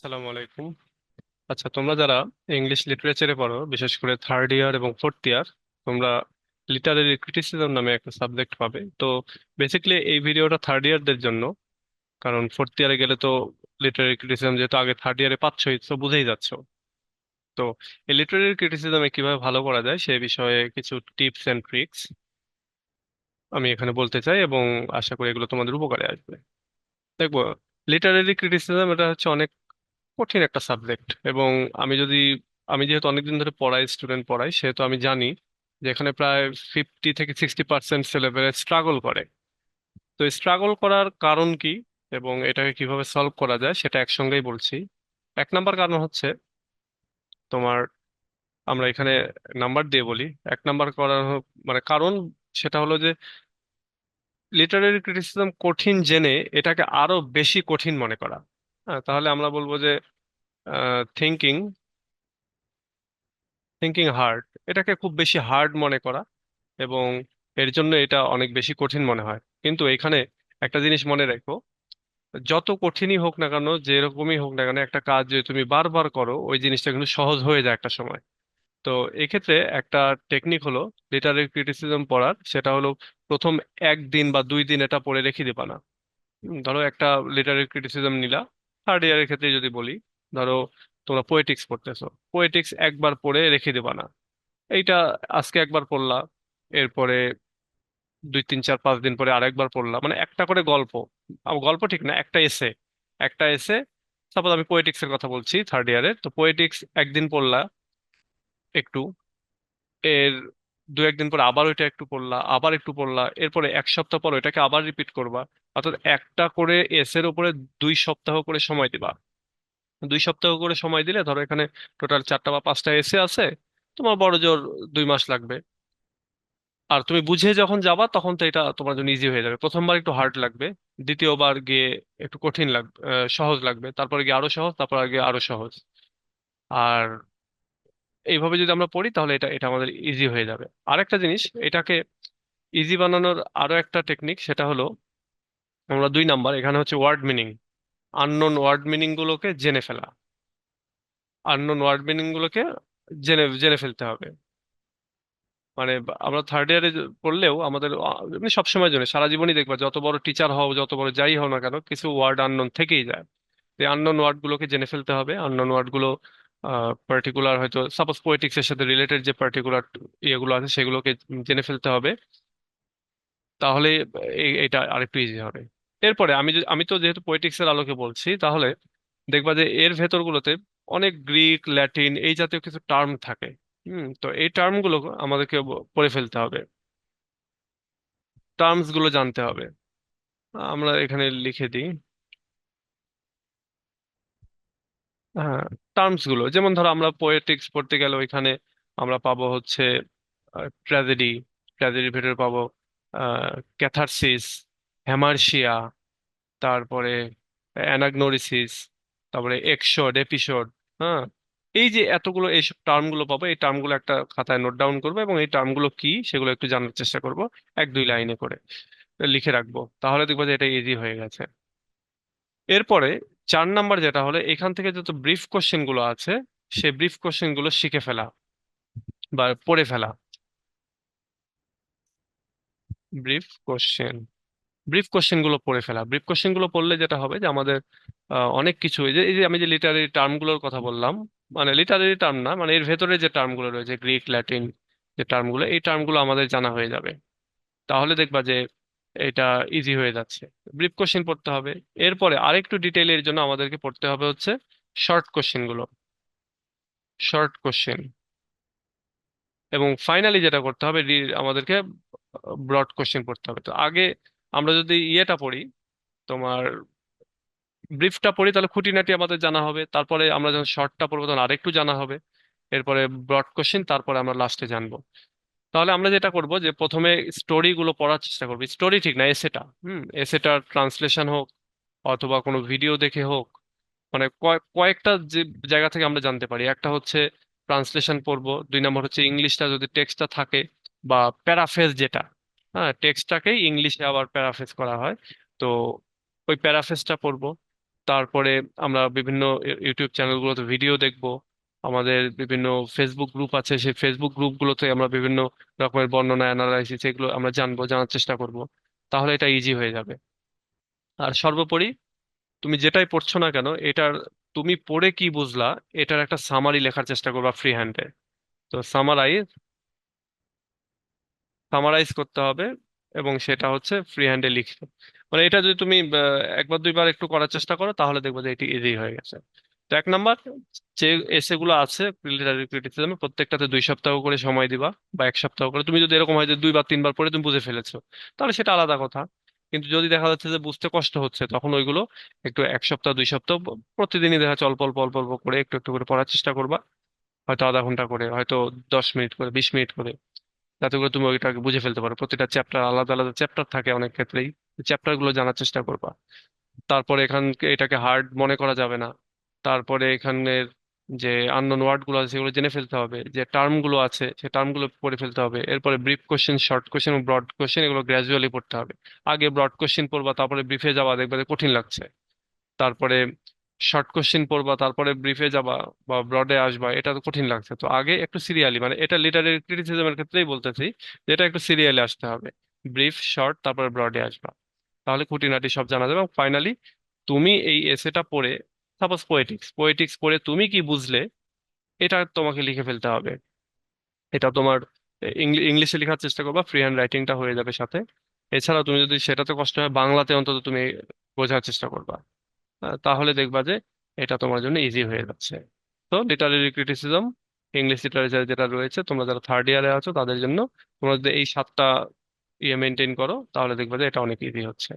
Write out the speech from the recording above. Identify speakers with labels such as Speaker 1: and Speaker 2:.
Speaker 1: আসসালামু আলাইকুম। আচ্ছা তোমরা যারা ইংলিশ লিটারেচারে পড়ো, বিশেষ করে থার্ড ইয়ার এবং ফোর্থ ইয়ার তোমরা লিটারেরি ক্রিটিসিজম নামে একটা সাবজেক্ট পাবে। তো বেসিক্যালি এই ভিডিওটা থার্ড ইয়ারদের জন্য, কারণ ফোর্থ ইয়ারে গেলে তো লিটারেরি ক্রিটিসিজম যেহেতু আগে থার্ড ইয়ারে পাচ্ছই তো বুঝেই যাচ্ছ। তো এই লিটারেরি ক্রিটিসিজমে কীভাবে ভালো করা যায়, সে বিষয়ে কিছু টিপস এন্ড ট্রিক্স আমি এখানে বলতে চাই এবং আশা করি এগুলো তোমাদের উপকারে আসবে। দেখব লিটারেরি ক্রিটিসিজম এটা হচ্ছে অনেক কঠিন একটা সাবজেক্ট এবং আমি যদি, আমি যেহেতু অনেকদিন ধরে পড়াই স্টুডেন্ট পড়াই, সেহেতু আমি জানি যে এখানে প্রায় ফিফটি থেকে সিক্সটি পার্সেন্ট ছেলেপেলে স্ট্রাগল করে। তো স্ট্রাগল করার কারণ কি এবং এটাকে কীভাবে সলভ করা যায় সেটা একসঙ্গেই বলছি। এক নাম্বার কারণ হচ্ছে তোমার, আমরা এখানে নাম্বার দিয়ে বলি। এক নাম্বার করার মানে কারণ সেটা হলো যে লিটারেরি ক্রিটিসিজম কঠিন জেনে এটাকে আরও বেশি কঠিন মনে করা। হ্যাঁ তাহলে আমরা বলব যে থিঙ্কিং থিঙ্কিং হার্ড এটাকে খুব বেশি হার্ড মনে করা এবং এর জন্য এটা অনেক বেশি কঠিন মনে হয়। কিন্তু এখানে একটা জিনিস মনে রাখো, যত কঠিনই হোক না কেন, যেরকমই হোক না কেন, একটা কাজ যদি তুমি বারবার করো, ওই জিনিসটা কিন্তু সহজ হয়ে যায় একটা সময়। তো এক্ষেত্রে একটা টেকনিক হলো লিটারেরি ক্রিটিসিজম পড়ার, সেটা হলো প্রথম একদিন বা দুই দিন এটা পড়ে রেখে দিবা না। ধরো একটা লিটারেরি ক্রিটিসিজম নিলা থার্ড ইয়ারের ক্ষেত্রে যদি বলি, ধরো তোমরা পোয়েটিক্স পড়তেছো পোয়েটিক্স একবার পড়ে রেখে দিবা না। এইটা আজকে একবার পড়লা, এরপরে দুই, তিন, চার, পাঁচ দিন পরে আরেকবার পড়লা। মানে একটা করে গল্প গল্প ঠিক না, একটা এসে একটা এসে সাপোজ আমি পোয়েটিক্স এর কথা বলছি থার্ড ইয়ারে তো পোয়েটিক্স একদিন পড়লা একটু, এর দু একদিন পর আবার ওইটা একটু পড়লা, আবার একটু পড়লা, এরপরে এক সপ্তাহ পর ওইটাকে আবার রিপিট করবা। অর্থাৎ একটা করে এসের উপরে দুই সপ্তাহ করে সময় দিবা। দুই সপ্তাহ করে সময় দিলে ধরো এখানে টোটাল চারটা বা পাঁচটা এসে আছে, তোমার বড় জোর দুই মাস লাগবে। আর তুমি বুঝে যখন যাবা তখন তো এটা তোমার জন্য ইজি হয়ে যাবে। প্রথমবার একটু হার্ড লাগবে, দ্বিতীয়বার গিয়ে একটু কঠিন লাগবে সহজ লাগবে। তারপরে গিয়ে আরও সহজ, তারপর গিয়ে আরও সহজ। আর এইভাবে যদি আমরা পড়ি তাহলে এটা এটা আমাদের ইজি হয়ে যাবে। আরেকটা জিনিস, এটাকে ইজি বানানোর আরও একটা টেকনিক সেটা হলো আমরা দুই নাম্বার, এখানে হচ্ছে word meaning unknown word meaning গুলোকে জেনে ফেলা। আননোন ওয়ার্ড মিনিং গুলোকে জেনে জেনে ফেলতে হবে। মানে আমরা থার্ড ইয়ারে পড়লেও আমাদের, এমনি সবসময় জন্য সারা জীবনই দেখবা, যত বড় টিচার হও, যত বড় যাই হও না কেন, কিছু ওয়ার্ড আননোন থেকেই যায়। এই আননোন ওয়ার্ড গুলোকে জেনে ফেলতে হবে আননোন ওয়ার্ডগুলো পার্টিকুলার হয়তো সাপোজ পোয়েটিক্স এর সাথে রিলেটেড যে পার্টিকুলার ইয়েগুলো আছে, সেগুলোকে জেনে ফেলতে হবে। তাহলে এটা আরেকটু ইজি হবে। এরপরে আমি আমি তো যেহেতু পোয়েটিক্স এর আলোকে বলছি, তাহলে দেখবা যে এর ভেতরগুলোতে অনেক গ্রিক ল্যাটিন এই জাতীয় কিছু টার্ম থাকে। হুম, তো এই টার্মগুলো আমাদেরকে পড়ে ফেলতে হবে। টার্মসগুলো জানতে হবে। আমরা এখানে লিখে দিই। হ্যাঁ টার্মসগুলো। যেমন ধরো আমরা পোয়েটিক্স পড়তে গেলে ওইখানে আমরা পাবো হচ্ছে ট্র্যাজেডি ট্র্যাজেডির ভেতরে পাবো ক্যাথারসিস হ্যামারশিয়া, তারপরে অ্যানাগনোরিসিস, তারপরে এক্সোড এপিসোড হ্যাঁ? এই যে এতগুলো এইসব টার্মগুলো পাবো, এই টার্মগুলো একটা খাতায় নোট ডাউন করব এবং এই টার্মগুলো কি সেগুলো একটু জানার চেষ্টা করব এক দুই লাইনে করে লিখে রাখব। তাহলে দেখব যে এটা ইজি হয়ে গেছে। এরপরে চার নাম্বার যেটা হলো, এখান থেকে যত ব্রিফ কোশ্চেনগুলো আছে, সেই ব্রিফ কোশ্চেনগুলো শিখে ফেলা বা পড়ে ফেলা। ব্রিফ কোশ্চেন ব্রিফ কোশ্চেনগুলো পড়ে ফেলা। ব্রিফ কোশ্চেনগুলো পড়লে যেটা হবে যে আমাদের অনেক কিছু এই যে এই যে আমি যে লিটারারি টার্মগুলোর কথা বললাম মানে লিটারারি টার্ম না মানে এর ভেতরে যে টার্মগুলো রয়েছে গ্রিক ল্যাটিন যে টার্মগুলো, এই টার্মগুলো আমাদের জানা হয়ে যাবে। তাহলে দেখবা যে এটা ইজি হয়ে যাচ্ছে। ব্রিফ কোশ্চেন পড়তে হবে। এরপরে আরেকটু ডিটেইল এর জন্য আমাদেরকে পড়তে হবে হচ্ছে শর্ট কোশ্চেনগুলো। শর্ট কোশ্চেন এবং ফাইনালি যেটা করতে হবে আমাদেরকে ব্রড কোশ্চেন পড়তে হবে। তো আগে আমরা যদি ইয়েটা পড়ি, তোমার ব্রিফটা পড়ি, তাহলে খুঁটিনাটি আমাদের জানা হবে। তারপরে আমরা যখন শর্টটা পড়ব, তখন আরেকটু জানা হবে। এরপরে ব্রড কোশ্চেন তারপরে আমরা লাস্টে জানব। তাহলে আমরা যেটা করব, যে প্রথমে স্টোরি গুলো পড়ার চেষ্টা করব। স্টোরি ঠিক না এসেটা হুম? এসেটার ট্রান্সলেশন হোক, অথবা কোনো ভিডিও দেখে হোক মানে কয়েক কয়েকটা যে জায়গা থেকে আমরা জানতে পারি। একটা হচ্ছে ট্রান্সলেশন পড়ব, দুই নম্বর হচ্ছে ইংলিশটা যদি টেক্সটটা থাকে, বা প্যারাফ্রেজ যেটা হ্যাঁ টেক্সটটাকেই ইংলিশে আবার প্যারাফ্রেজ করা হয়। তো ওই প্যারাফ্রেজটা পড়ব। তারপরে আমরা বিভিন্ন ইউটিউব চ্যানেলগুলোতে ভিডিও দেখব। আমাদের বিভিন্ন ফেসবুক গ্রুপ আছে, সেই ফেসবুক গ্রুপগুলোতে আমরা বিভিন্ন রকমের বর্ণনা, অ্যানালাইসিস এগুলো আমরা জানব, জানার চেষ্টা করব। তাহলে এটা ইজি হয়ে যাবে। আর সর্বোপরি তুমি যেটাই পড়ছো না কেন, এটার তুমি পড়ে কি বুঝলা, এটার একটা সামারি লেখার চেষ্টা করবা ফ্রি হ্যান্ডে তো সামারাইজ সামারাইজ করতে হবে এবং সেটা হচ্ছে ফ্রি হ্যান্ডে লিখতে মানে এটা যদি তুমি একবার দুইবার একটু করার চেষ্টা করো, তাহলে দেখবে যে এটি ইজি হয়ে গেছে। তো এক নাম্বার, যে এসে গুলো আছে প্রত্যেকটাতে দুই সপ্তাহ করে সময় দিবা বা এক সপ্তাহ করে। তুমি যদি এরকম হয় যে দুইবার, তিনবার পরে তুমি বুঝে ফেলেছো, তাহলে সেটা আলাদা কথা। কিন্তু যদি দেখা যাচ্ছে যে বুঝতে কষ্ট হচ্ছে, তখন ওইগুলো একটু এক সপ্তাহ, দুই সপ্তাহ প্রতিদিনই দেখা যাচ্ছে অল্প অল্প অল্প অল্প করে একটু একটু করে পড়ার চেষ্টা করবা। হয়তো আধা ঘণ্টা করে, হয়তো দশ মিনিট করে, বিশ মিনিট করে। যাতে করে তুমি ওইটাকে বুঝে ফেলতে পারো। প্রতিটা চ্যাপ্টার আলাদা আলাদা চ্যাপ্টার থাকে অনেক ক্ষেত্রেই। চ্যাপ্টারগুলো জানার চেষ্টা করবা। তারপরে এখান এটাকে হার্ড মনে করা যাবে না। তারপরে এখানের যে আননোন ওয়ার্ডগুলো আছে, সেগুলো জেনে ফেলতে হবে। যে টার্মগুলো আছে, সে টার্মগুলো পড়ে ফেলতে হবে। এরপরে brief question short question broad question এগুলো গ্র্যাজুয়ালি পড়তে হবে। আগে ব্রড কোশ্চেন পড়বা, তারপরে ব্রিফে যাওয়া, দেখবে কঠিন লাগছে। তারপরে শর্ট কোশ্চেন পড়বা, তারপরে ব্রিফে যাবা বা ব্রডে আসবা, এটা তো কঠিন লাগছে। তো আগে একটু সিরিয়ালি মানে এটা লিটারেরি ক্রিটিসিজমের ক্ষেত্রেই বলতেছি যে এটা একটু সিরিয়ালি আসতে হবে। ব্রিফ শর্ট তারপরে ব্রডে আসবা। তাহলে খুঁটিনাটি সব জানা যাবে। ফাইনালি তুমি এই এসেটা পড়ে সাপোজ পোয়েটিক্স পোয়েটিক্স পড়ে তুমি কি বুঝলে, এটা তোমাকে লিখে ফেলতে হবে। এটা তোমার ইংলিশে লেখার চেষ্টা করবা ফ্রি হ্যান্ড রাইটিংটা হয়ে যাবে সাথে। এছাড়া তুমি যদি সেটাতে কষ্ট হয়, বাংলাতে অন্তত তুমি বোঝার চেষ্টা করবা। তাহলে দেখবা যে এটা তোমার জন্য ইজি হয়ে যাচ্ছে। তো লিটারেরি ক্রিটিসিজম ইংলিশ লিটারেচার যেটা রয়েছে, তোমরা যারা থার্ড ইয়ারে আছো, তাদের জন্য তোমরা যদি এই সাতটা ইয়ে মেনটেন করো, তাহলে দেখবা যে এটা অনেক ইজি হচ্ছে।